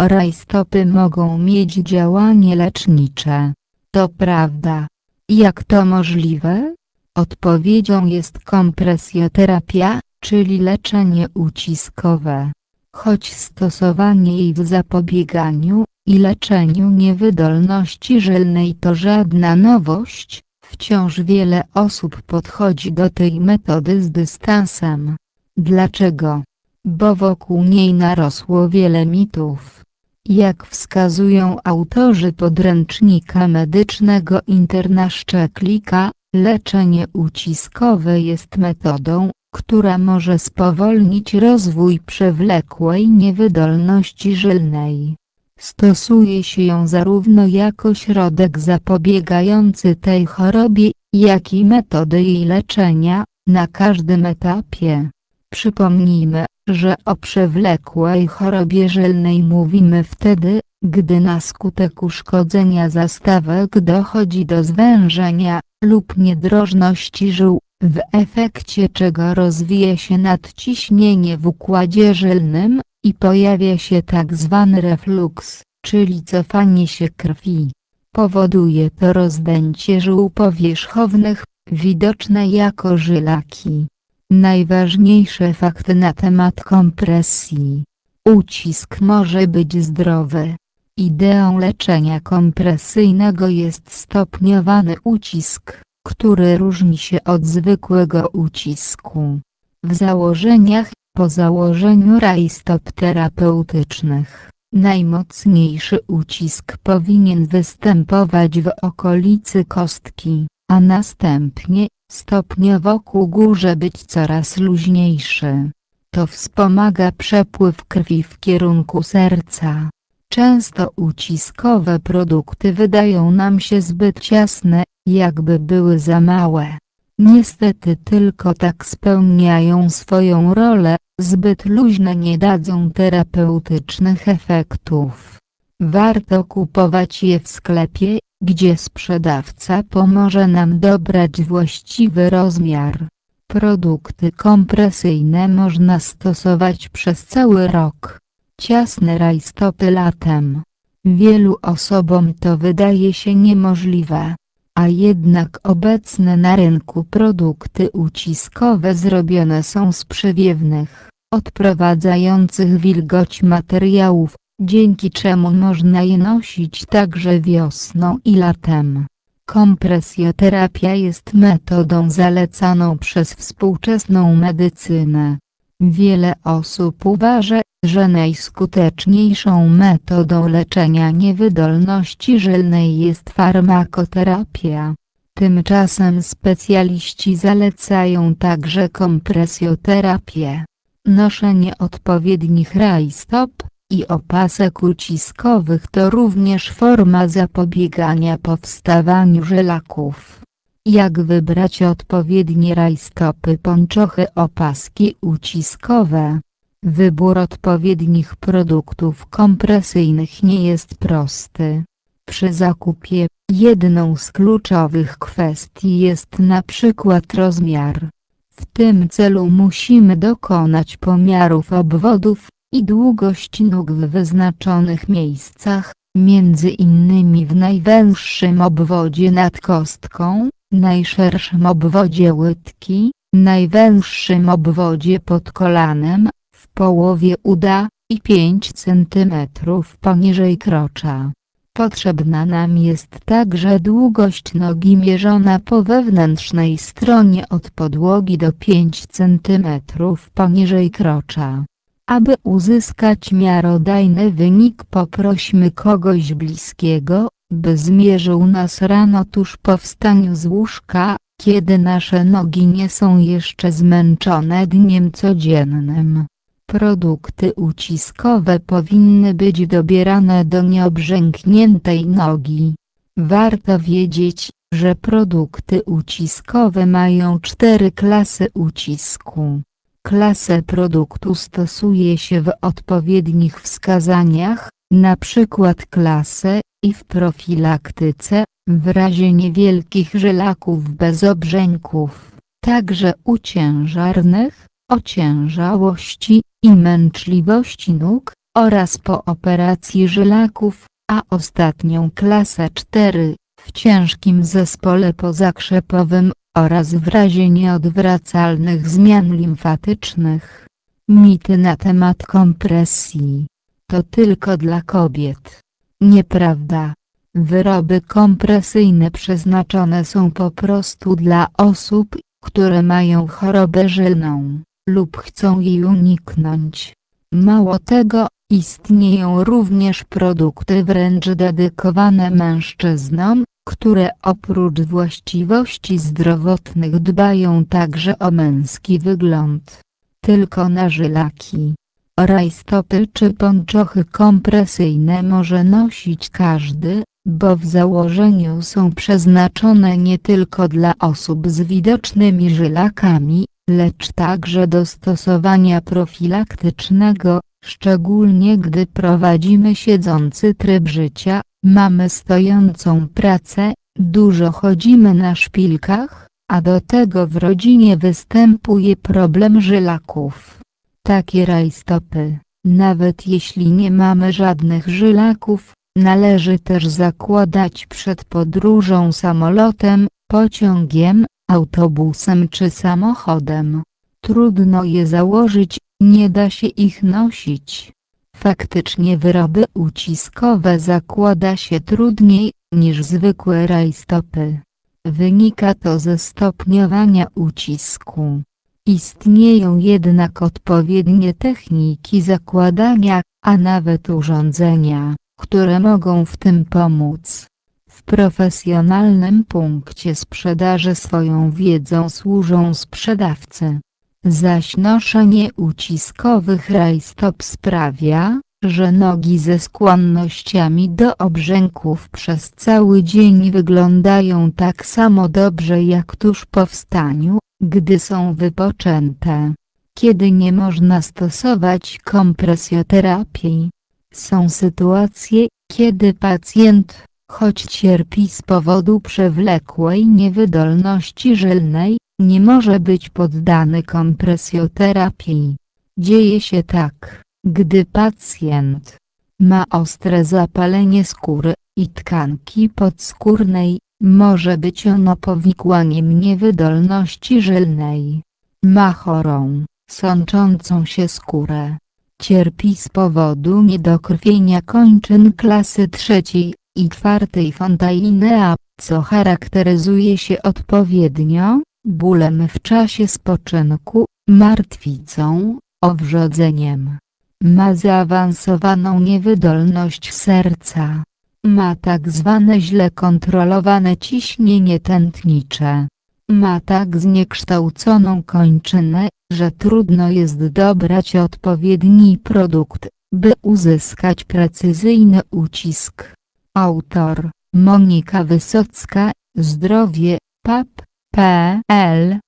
Rajstopy mogą mieć działanie lecznicze. To prawda. Jak to możliwe? Odpowiedzią jest kompresjoterapia, czyli leczenie uciskowe. Choć stosowanie jej w zapobieganiu i leczeniu niewydolności żylnej to żadna nowość, wciąż wiele osób podchodzi do tej metody z dystansem. Dlaczego? Bo wokół niej narosło wiele mitów. Jak wskazują autorzy podręcznika medycznego Internaszczeklika, leczenie uciskowe jest metodą, która może spowolnić rozwój przewlekłej niewydolności żylnej. Stosuje się ją zarówno jako środek zapobiegający tej chorobie, jak i metody jej leczenia, na każdym etapie. Przypomnijmy, że o przewlekłej chorobie żylnej mówimy wtedy, gdy na skutek uszkodzenia zastawek dochodzi do zwężenia lub niedrożności żył, w efekcie czego rozwija się nadciśnienie w układzie żylnym i pojawia się tak zwany refluks, czyli cofanie się krwi. Powoduje to rozdęcie żył powierzchownych, widoczne jako żylaki. Najważniejsze fakty na temat kompresji. Ucisk może być zdrowy. Ideą leczenia kompresyjnego jest stopniowany ucisk, który różni się od zwykłego ucisku. W założeniach, po założeniu rajstop terapeutycznych, najmocniejszy ucisk powinien występować w okolicy kostki, a następnie, stopniowo ku górze być coraz luźniejszy. To wspomaga przepływ krwi w kierunku serca. Często uciskowe produkty wydają nam się zbyt ciasne, jakby były za małe. Niestety tylko tak spełniają swoją rolę, zbyt luźne nie dadzą terapeutycznych efektów. Warto kupować je w sklepie, gdzie sprzedawca pomoże nam dobrać właściwy rozmiar. Produkty kompresyjne można stosować przez cały rok. Ciasne rajstopy latem. Wielu osobom to wydaje się niemożliwe. A jednak obecne na rynku produkty uciskowe zrobione są z przewiewnych, odprowadzających wilgoć materiałów, dzięki czemu można je nosić także wiosną i latem. Kompresjoterapia jest metodą zalecaną przez współczesną medycynę. Wiele osób uważa, że najskuteczniejszą metodą leczenia niewydolności żylnej jest farmakoterapia. Tymczasem specjaliści zalecają także kompresjoterapię. Noszenie odpowiednich rajstop i opasek uciskowych to również forma zapobiegania powstawaniu żelaków. Jak wybrać odpowiednie rajstopy pończochy opaski uciskowe? Wybór odpowiednich produktów kompresyjnych nie jest prosty. Przy zakupie, jedną z kluczowych kwestii jest na przykład rozmiar. W tym celu musimy dokonać pomiarów obwodów i długości nóg w wyznaczonych miejscach, między innymi w najwęższym obwodzie nad kostką, najszerszym obwodzie łydki, najwęższym obwodzie pod kolanem, w połowie uda i 5 cm poniżej krocza. Potrzebna nam jest także długość nogi mierzona po wewnętrznej stronie od podłogi do 5 cm poniżej krocza. Aby uzyskać miarodajny wynik poprośmy kogoś bliskiego, by zmierzył nas rano tuż po wstaniu z łóżka, kiedy nasze nogi nie są jeszcze zmęczone dniem codziennym. Produkty uciskowe powinny być dobierane do nieobrzękniętej nogi. Warto wiedzieć, że produkty uciskowe mają cztery klasy ucisku. Klasę produktu stosuje się w odpowiednich wskazaniach, np. klasę i w profilaktyce, w razie niewielkich żelaków bez obrzęków, także uciężarnych, ociężałości i męczliwości nóg, oraz po operacji żylaków, a ostatnią klasę 4 w ciężkim zespole pozakrzepowym oraz w razie nieodwracalnych zmian limfatycznych. Mity na temat kompresji to tylko dla kobiet. Nieprawda. Wyroby kompresyjne przeznaczone są po prostu dla osób, które mają chorobę żylną lub chcą jej uniknąć. Mało tego, istnieją również produkty wręcz dedykowane mężczyznom, które oprócz właściwości zdrowotnych dbają także o męski wygląd. Tylko na żylaki. Rajstopy czy pończochy kompresyjne może nosić każdy, bo w założeniu są przeznaczone nie tylko dla osób z widocznymi żylakami, lecz także do stosowania profilaktycznego, szczególnie gdy prowadzimy siedzący tryb życia, mamy stojącą pracę, dużo chodzimy na szpilkach, a do tego w rodzinie występuje problem żylaków. Takie rajstopy, nawet jeśli nie mamy żadnych żylaków, należy też zakładać przed podróżą samolotem, pociągiem, autobusem czy samochodem. Trudno je założyć, nie da się ich nosić. Faktycznie wyroby uciskowe zakłada się trudniej, niż zwykłe rajstopy. Wynika to ze stopniowania ucisku. Istnieją jednak odpowiednie techniki zakładania, a nawet urządzenia, które mogą w tym pomóc. W profesjonalnym punkcie sprzedaży swoją wiedzą służą sprzedawcy. Zaś noszenie uciskowych rajstop sprawia, że nogi ze skłonnościami do obrzęków przez cały dzień wyglądają tak samo dobrze jak tuż po wstaniu, gdy są wypoczęte. Kiedy nie można stosować kompresjoterapii. Są sytuacje, kiedy pacjent, choć cierpi z powodu przewlekłej niewydolności żylnej, nie może być poddany kompresjoterapii. Dzieje się tak, gdy pacjent ma ostre zapalenie skóry i tkanki podskórnej, może być ono powikłaniem niewydolności żylnej. Ma chorą, sączącą się skórę. Cierpi z powodu niedokrwienia kończyn klasy trzeciej i czwartej fontainea, co charakteryzuje się odpowiednio, bólem w czasie spoczynku, martwicą, owrzodzeniem. Ma zaawansowaną niewydolność serca. Ma tak zwane źle kontrolowane ciśnienie tętnicze. Ma tak zniekształconą kończynę, że trudno jest dobrać odpowiedni produkt, by uzyskać precyzyjny ucisk. Autor Monika Wysocka, Zdrowie, PAP, PL